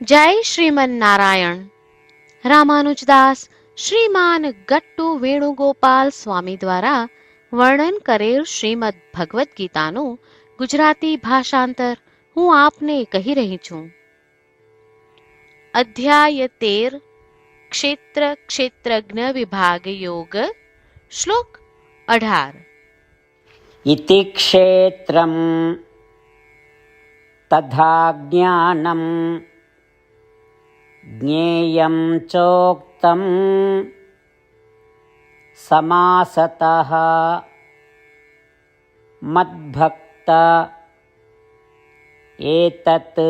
જય શ્રીમન નારાયણ રામાનુજદાસ શ્રીમાન ગટ્ટુ વેણુગોપાલ સ્વામી દ્વારા વર્ણન કરેલ શ્રીમદ ભગવદ્ ગીતાનું ગુજરાતી ભાષાંતર હું આપને કહી રહી છું. અધ્યાય તેર, ક્ષેત્ર ક્ષેત્રજ્ઞ વિભાગ યોગ, શ્લોક અઢાર. ઇતિ ક્ષેત્રમ તથા જ્ઞાનમ ज्ञेयं चोक्तं समासतः मद्भक्त एतत्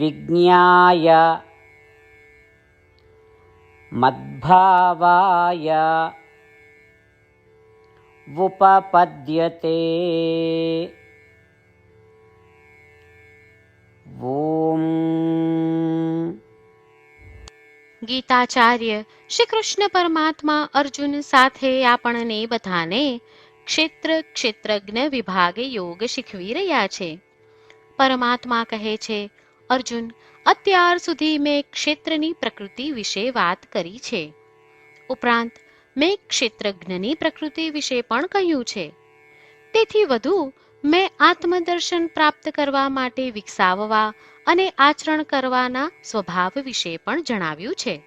विज्ञाय मद्भावाय उपपद्यते ગીતાચાર્ય શ્રી કૃષ્ણ પરમાત્મા અર્જુન સાથે આપણને બધાને ક્ષેત્ર ક્ષેત્રજ્ઞ વિભાગે યોગ શીખવી રહ્યા છે. પરમાત્મા કહે છે, અર્જુન, અત્યાર સુધી મેં ક્ષેત્રની પ્રકૃતિ વિશે વાત કરી છે. ઉપરાંત, મેં ક્ષેત્રજ્ઞની પ્રકૃતિ વિશે પણ કહ્યું છે. તેથી વધુ મેં આત્મદર્શન પ્રાપ્ત કરવા માટે વિકસાવવા અને આચરણ કરવાના સ્વભાવ વિશે પણ જણાવ્યું છે.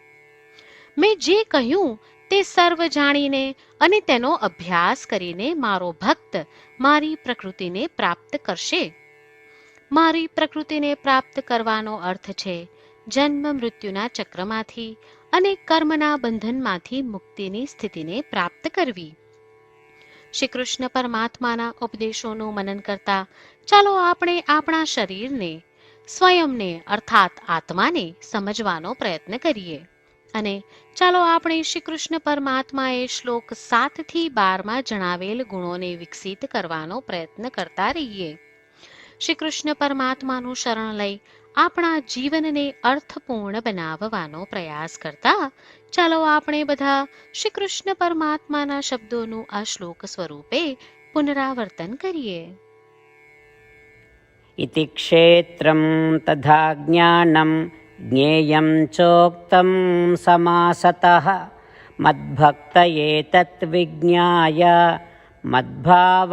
મેં જે કહ્યું તે સર્વ જાણીને અને તેનો અભ્યાસ કરીને મારો ભક્ત મારી પ્રકૃતિને પ્રાપ્ત કરશે. મારી પ્રકૃતિને પ્રાપ્ત કરવાનો અર્થ છે જન્મ મૃત્યુના ચક્રમાંથી અને કર્મના બંધનમાંથી મુક્તિની સ્થિતિને પ્રાપ્ત કરવી. શ્રી કૃષ્ણ પરમાત્માના ઉપદેશોનું મનન કરતા, ચાલો આપણે આપણા શરીરને સ્વયંને અર્થાત આત્માને સમજવાનો પ્રયત્ન કરીએ. અને ચાલો આપણે શ્રી કૃષ્ણ પરમાત્માએ શ્લોક સાતથી બારમાં જણાવેલ ગુણોને વિકસિત કરવાનો પ્રયત્ન કરતા રહીએ. શ્રી કૃષ્ણ પરમાત્માનું શરણ લઈ આપણા જીવનને અર્થપૂર્ણ બનાવવાનો પ્રયાસ કરતા ચાલો આપણે બધા શ્રી કૃષ્ણ પરમાત્માના શબ્દોનું આ શ્લોક સ્વરૂપે પુનરાવર્તન કરીએ इति क्षेत्रं तथा ज्ञानं ज्ञेयं चोक्तं समासतः मद्भक्त एतत् विज्ञाय मद्भावायोपपद्यते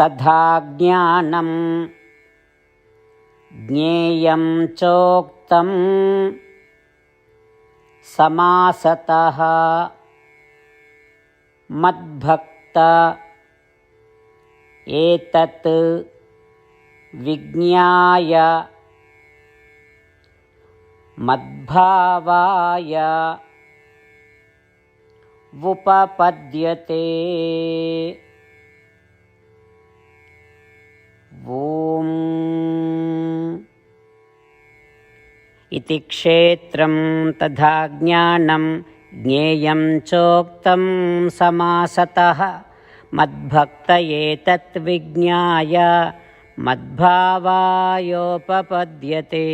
तथा ज्ञानं। ज्ञेयं चोक्तं समासतः। मद्भक्त एतत् विज्ञाय। मद्भावाय वुपपद्यते ॐ इति क्षेत्रं तथा ज्ञानं ज्ञेयं चोक्तं समासतः मद्भक्तये तद्विज्ञाय मद्भावायोपपद्यते